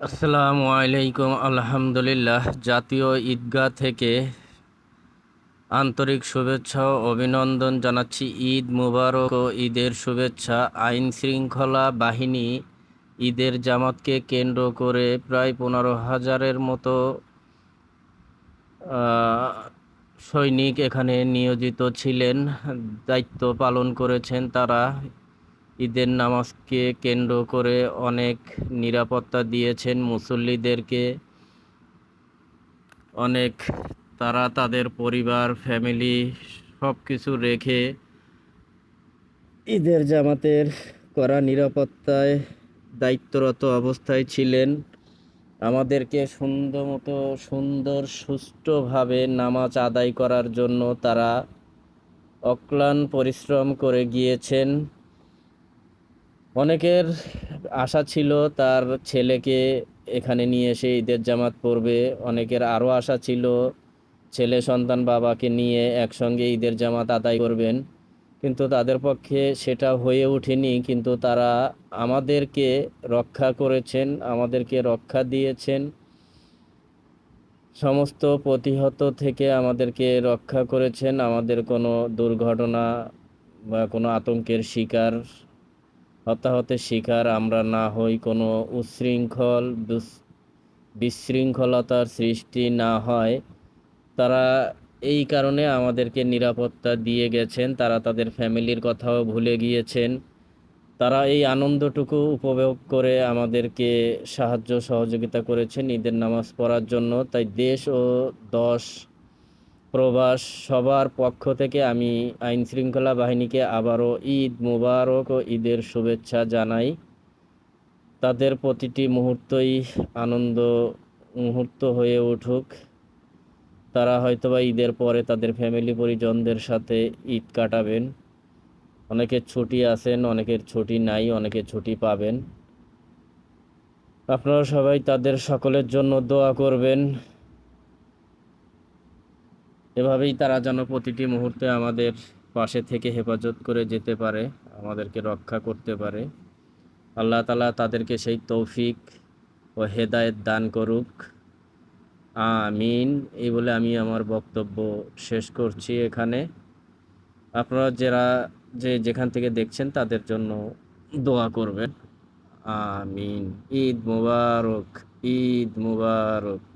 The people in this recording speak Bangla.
আসসালামু আলাইকুম, আলহামদুলিল্লাহ। জাতীয় ঈদগাহ থেকে আন্তরিক শুভেচ্ছা ও অভিনন্দন জানাচ্ছি। ঈদ মুবারক ও ঈদের শুভেচ্ছা। আইন শৃঙ্খলা বাহিনী ঈদের জামাতকে কেন্দ্র করে প্রায় পনেরো হাজারের মতো সৈনিক এখানে নিয়োজিত ছিলেন। দায়িত্ব পালন করেছেন তারা। ঈদের নামাজকে কেন্দ্র করে অনেক নিরাপত্তা দিয়েছেন মুসল্লিদেরকে। অনেক তারা তাদের পরিবার, ফ্যামিলি সব কিছু রেখে ঈদের জামাতের করা নিরাপত্তায় দায়িত্বরত অবস্থায় ছিলেন। আমাদেরকে সুন্দর মতো, সুন্দর, সুষ্ঠুভাবে নামাজ আদায় করার জন্য তারা অক্লান পরিশ্রম করে গিয়েছেন। অনেকের আশা ছিল তার ছেলেকে এখানে নিয়ে এসে ঈদের জামাত পড়বে। অনেকের আরও আশা ছিল ছেলে সন্তান বাবাকে নিয়ে একসঙ্গে ঈদের জামাত আদায় করবেন। কিন্তু তাদের পক্ষে সেটা হয়ে ওঠেনি। কিন্তু তারা আমাদেরকে রক্ষা করেছেন, আমাদেরকে রক্ষা দিয়েছেন। সমস্ত প্রতিহত থেকে আমাদেরকে রক্ষা করেছেন। আমাদের কোনো দুর্ঘটনা বা কোনো আতঙ্কের শিকার হতাহতের শিকার আমরা না হই কোনো উচ্ছৃঙ্খল বিশৃঙ্খলতার সৃষ্টি না হয়। তারা এই কারণে আমাদেরকে নিরাপত্তা দিয়ে গেছেন, তারা তাদের ফ্যামিলির কথাও ভুলে গিয়েছেন। তারা এই আনন্দটুকু উপভোগ করে আমাদেরকে সাহায্য সহযোগিতা করেছেন ঈদের নামাজ পড়ার জন্য। তাই দেশ ও দশ প্রবাস সবার পক্ষ থেকে আমি আইন শৃঙ্খলা বাহিনীকে আবারও ঈদ মুবারক ও ঈদের শুভেচ্ছা জানাই। তাদের প্রতিটি মুহূর্তই আনন্দ, মুহূর্ত হয়ে উঠুক। তারা হয়তোবা ঈদের পরে তাদের ফ্যামিলি পরিজনদের সাথে ঈদ কাটাবেন। অনেকের ছুটি আছেন, অনেকের ছুটি নাই অনেকে ছুটি পাবেন। আপনারা সবাই তাদের সকলের জন্য দোয়া করবেন। এভাবেই তারা যেন প্রতিটি মুহূর্তে আমাদের পাশে থেকে হেফাজত করে যেতে পারে, আমাদেরকে রক্ষা করতে পারে। আল্লাহ তালা তাদেরকে সেই তৌফিক ও হেদায়েত দান করুক। আমিন। এই বলে আমি আমার বক্তব্য শেষ করছি এখানে। আপনারা যারা যে যেখান থেকে দেখছেন তাদের জন্য দোয়া করবেন। আমিন। ঈদ মুবারক ঈদ মুবারক।